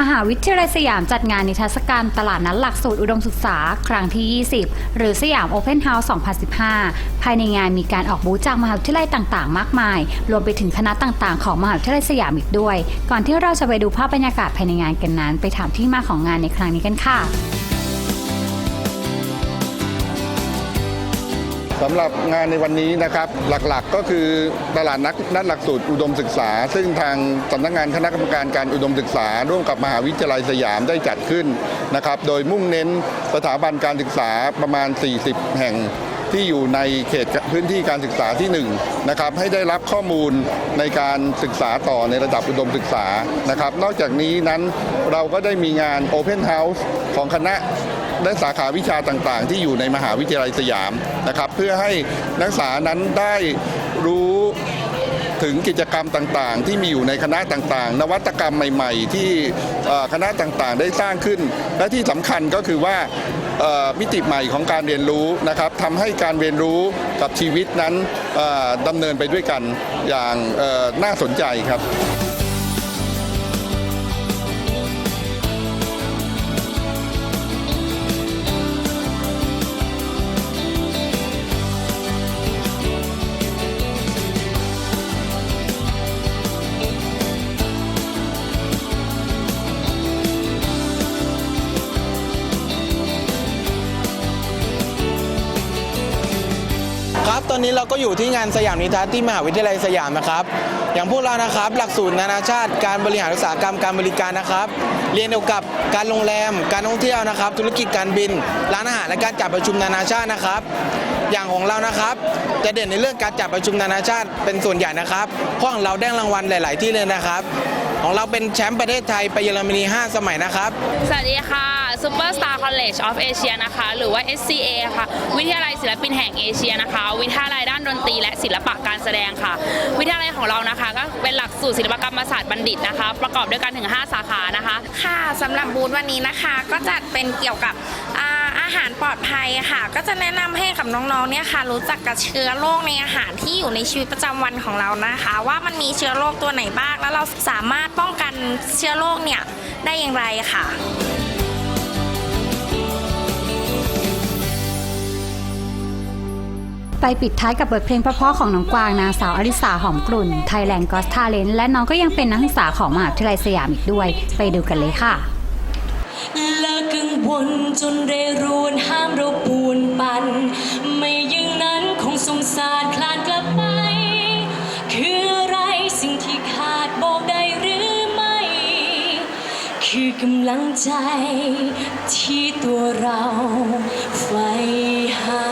มหาวิทยาลัยสยามจัดงานนิทรรศการตลาดนัดหลักสูตรอุดมศึกษา ครั้งที่ 20 หรือสยามโอเพนเฮาส์ 2015 ภายในงานมีการออกบูธจากมหาวิทยาลัยต่างๆ มากมาย รวมไปถึงคณะต่างๆ ของมหาวิทยาลัยสยามอีกด้วย ก่อนที่เราจะไปดูภาพบรรยากาศภายในงานกันนั้น ไปถามที่มาของงานในครั้งนี้กันค่ะ สำหรับงานในวันนี้นะครับ หลักๆก็คือตลาดนัดนัดหลักสูตรอุดมศึกษา ซึ่งทางสำนักงานคณะกรรมการการอุดมศึกษา ร่วมกับมหาวิทยาลัยสยามได้จัดขึ้นนะครับ โดยมุ่งเน้นสถาบันการศึกษาประมาณ 40 แห่ง ที่อยู่ในเขตพื้นที่การศึกษาที่1นะครับให้ได้รับข้อมูลในการศึกษาต่อในระดับอุดมศึกษานะครับ นอกจากนี้นั้นเราก็ได้มีงาน Open House ของคณะและสาขาวิชาต่างๆ ที่อยู่ในมหาวิทยาลัยสยามนะครับ เพื่อให้นักศึกษานั้นได้รู้ ถึงกิจกรรมต่างๆ ที่มีอยู่ในคณะต่างๆ นวัตกรรมใหม่ๆ ที่คณะต่างๆ ได้สร้างขึ้น และที่สำคัญก็คือว่ามิติใหม่ของการเรียนรู้นะครับทำให้การเรียนรู้กับชีวิตนั้นดำเนินไปด้วยกันอย่างน่าสนใจครับ อนนี้เราก็อยู่ที่งานสยามนิทรรศที่มหาวิทยาลัยสยามนะครับ อย่างพวกเรานะครับ หลักสูตรนานาชาติการบริหารอุตสาหกรรมการบริการนะครับ เรียนเกี่ยวกับการโรงแรม การท่องเที่ยวนะครับ ธุรกิจการบิน ร้านอาหารและการจัดประชุมนานาชาตินะครับ อย่างของเรานะครับ จะเด่นในเรื่องการจัดประชุมนานาชาติเป็นส่วนใหญ่นะครับพรางเราได้รางวัลหลาย ๆ ที่เลยนะครับของเราเป็นแชมป์ประเทศไทยไปเยอรมนี 5 สมัยนะครับ สวัสดีค่ะ Superstar College of Asia นะคะ หรือว่า SCA ค่ะ วิทยาลัยศิลปินแห่งเอเชียนะคะ วิทยาลัย ดนตรีและศิลปะการแสดงค่ะ วิทยาลัยของเรานะคะ ก็เป็นหลักสูตรศิลปกรรมศาสตร์บัณฑิตนะคะ ประกอบด้วยกันถึง 5 สาขานะคะ ค่ะสำหรับบูธวันนี้นะคะ ก็จัดเป็นเกี่ยวกับอาหารปลอดภัยค่ะ ก็จะแนะนำให้กับน้องๆเนี่ยค่ะ รู้จักกับเชื้อโรคในอาหารที่อยู่ในชีวิตประจำวันของเรานะคะ ว่ามันมีเชื้อโรคตัวไหนบ้างแล้วเราสามารถป้องกันเชื้อโรคเนี่ยได้อย่างไรค่ะ ไปปิดท้ายกับบทเพลงเพราะๆของน้องกวางนางสาวอริสาหอมกลุ่นไทยแลนด์กอสทาเลนและน้องก็ยังเป็นนักศึกษาของมหาวิทยาลัยสยามอีกด้วย ไปดูกันเลยค่ะเลิกกังวลจนเรรวนห้ามเราปวนปัน ไม่อย่งนั้นคงสงสารคลานกลับไป คืออะไรสิ่งที่ขาดบอกได้หรือไม่ คือกำลังใจที่ตัวเราใฝ่หา